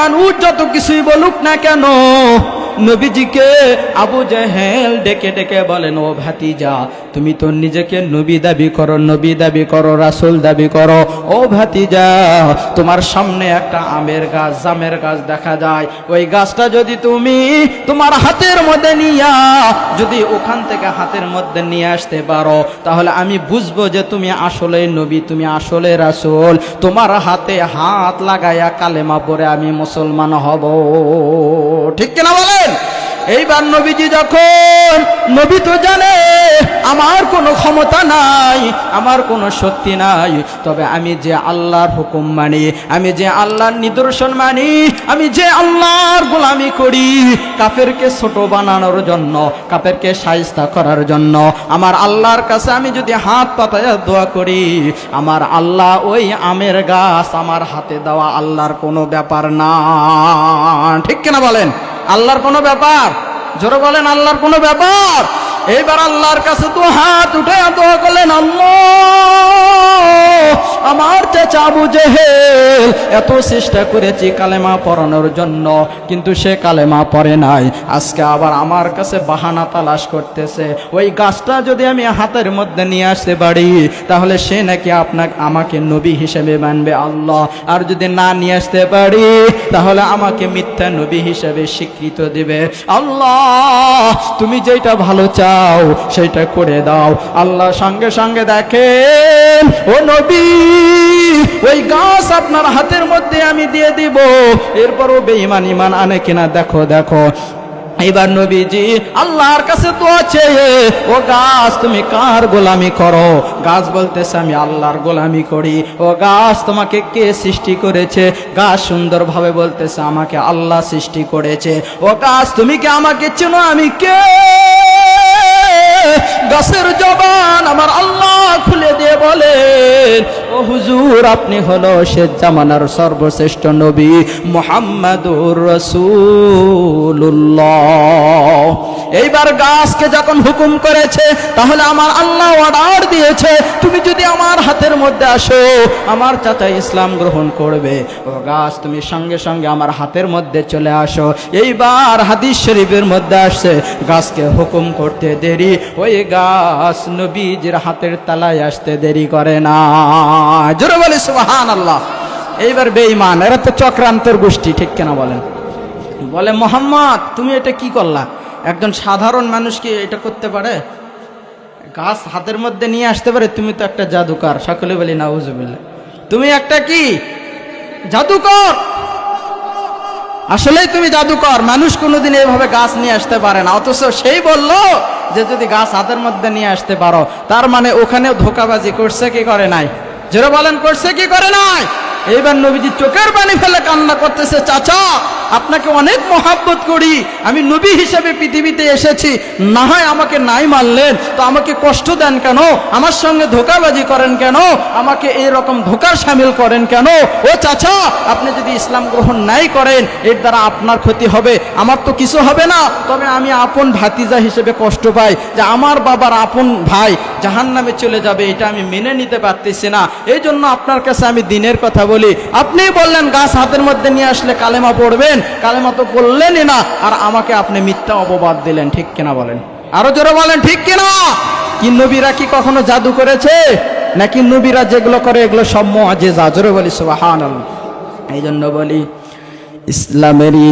মানুষ যত কিছুই বলুক না কেন নবীজিকে আবু জাহেল ডেকে ডেকে বলেন, ও ভাতিজা, তুমি তো নিজেকে নবী দাবি করো, নবী দাবি করো, রাসুল দাবি করো। ও ভাতিজা, তোমার সামনে একটা আমের গাছ, জামের গাছ দেখা যায়। ওই গাছটা যদি তুমি তোমার হাতের মধ্যে নিয়া, যদি ওখান থেকে হাতের মধ্যে নিয়ে আসতে পারো, তাহলে আমি বুঝব যে তুমি আসলে নবী, তুমি আসলে রাসুল। তোমার হাতে হাত লাগাইয়া কালেমা পরে আমি মুসলমান হব। ঠিক কিনা বলেন? এইবার নবীজি যখন, নবী তো জানে আমার কোনো ক্ষমতা নাই, আমার কোনো শক্তি নাই। তবে আমি যে আল্লাহর হুকুম মানি, আমি যে আল্লাহর নিদর্শন মানি, আমি যে আল্লাহর গোলামি করি, কাফেরকে ছোট বানানোর জন্য, কাফেরকে সাইস্তা করার জন্য, আমার আল্লাহর কাছে আমি যদি হাত পাতায় দোয়া করি, আমার আল্লাহ ওই আমের গাছ আমার হাতে দেওয়া আল্লাহর কোনো ব্যাপার না। ঠিক কিনা বলেন? আল্লাহর কোনো ব্যাপার? জোরে বলেন, আল্লাহর কোনো ব্যাপার? এইবার আল্লাহর কাছে তো হাত উঠে দোয়া করলেন, আল্লাহ! চাচা আবু জেহেল। এত চেষ্টা করেছি কালেমা পড়ানোর জন্য, কিন্তু সে কালেমা পড়ে নাই। আজকে আবার আমার কাছে বাহানা তালাশ করতেছে। ওই গাছটা যদি আমি হাতের মধ্যে নিয়ে আসতে পারি, তাহলে সে নাকি আপনাকে, আমাকে নবী হিসেবে মানবে আল্লাহ। আর যদি না নিয়ে আসতে পারি, তাহলে আমাকে মিথ্যা নবী হিসেবে স্বীকৃত দিবে। আল্লাহ, তুমি যেটা ভালো চাও সেটা করে দাও। আল্লাহ সঙ্গে সঙ্গে দেখেন, ও নবী ওই গাছ আপনার হাতের মধ্যে আমি দিয়ে দিব। এরপরও বেঈমান ইমান আনে কিনা দেখো দেখো। এবার নবীজি আল্লাহর কাছে তো আছে ও গাছ, তুমি কার গোলামি করো? গাছ বলতেছে, আমি আল্লাহর গোলামি করি। ও গাছ, তোমাকে কে সৃষ্টি করেছে? গাছ সুন্দরভাবে বলতেছে, আমাকে আল্লাহ সৃষ্টি করেছে। ও গাছ, তুমি কি আমাকে চেনো আমি কে? গাছের জবান আমার হুজুর, আপনি হলো সে জামানার সর্বশ্রেষ্ঠ নবী মোহাম্মদুর রসুল্লাহ এইবার গাছকে যখন হুকুম করেছে, তাহলে আমার আল্লাহ দিয়েছে তুমি যদি আমার হাতের মধ্যে আসো, আমার চাচা ইসলাম গ্রহণ করবে। ও গাছ, তুমি সঙ্গে সঙ্গে আমার হাতের মধ্যে চলে আসো। এইবার হাদিস শরীফের মধ্যে আসছে, গাছকে হুকুম করতে দেরি। ওই গাছ নবীজির হাতের তালায় আসতে দেরি করে না। জোরে বলে সুবাহান আল্লাহ এইবার বেঈমান, এরা তো চক্রান্তর গোষ্ঠী, ঠিক কেনা বলেন? বলে, মোহাম্মদ, তুমি এটা কি করলা? একজন সাধারণ মানুষ কি এটা করতে পারে? গাছ হাতের মধ্যে নিয়ে আসতে পারে, তুমি তো একটা জাদুকর। সকলে বলি নাউজুবিল্লাহ তুমি একটা কি? জাদুকর! আসলেই তুমি জাদুকর। মানুষ কোনোদিন এইভাবে গাছ নিয়ে আসতে পারে না। অথচ সেই বলল যে, যদি গাছ হাতের মধ্যে নিয়ে আসতে পারো, তার মানে ওখানেও ধোকাবাজি করছে কি করে নাই? জোরে বলেন, করছে কি করে নাই? এইবার নবীজি চোখের পানি ফেলে কান্না করতেছে, চাচা আপনাকে অনেক মহাব্বত করি। আমি নবী হিসেবে পৃথিবীতে এসেছি। না হয় আমাকে নাই মানলেন। তো আমাকে কষ্ট দেন কেন? আমার সঙ্গে ধোকাবাজি করেন কেন? আমাকে এই রকম ধোকার সামিল করেন কেন? ও চাচা, আপনি যদি ইসলাম গ্রহণ নাই করেন, এর দ্বারা আপনার ক্ষতি হবে। আমার তো কিছু হবে না। তবে আমি আপন ভাতিজা হিসেবে কষ্ট পাই যে আমার বাবার আপন ভাই জাহান নামে চলে যাবে, এটা আমি মেনে নিতে পারতেছি না। এই জন্য আপনার কাছে আমি দিনের কথা বলি। আপনি বললেন, গাছ হাতের মধ্যে নিয়ে আসলে কালেমা পড়বেন। কালেমা তো বললেনই না, আর আমাকে আপনি মিথ্যা অপবাদ দিলেন, ঠিক কিনা বলেন? আরও জোরে বলেন, ঠিক কিনা? কি নবীরা কি কখনো জাদু করেছে? নাকি নবীরা যেগুলো করে, এগুলো সব যা জোরে বলি সুবাহান এই জন্য বলি ইসলামেরই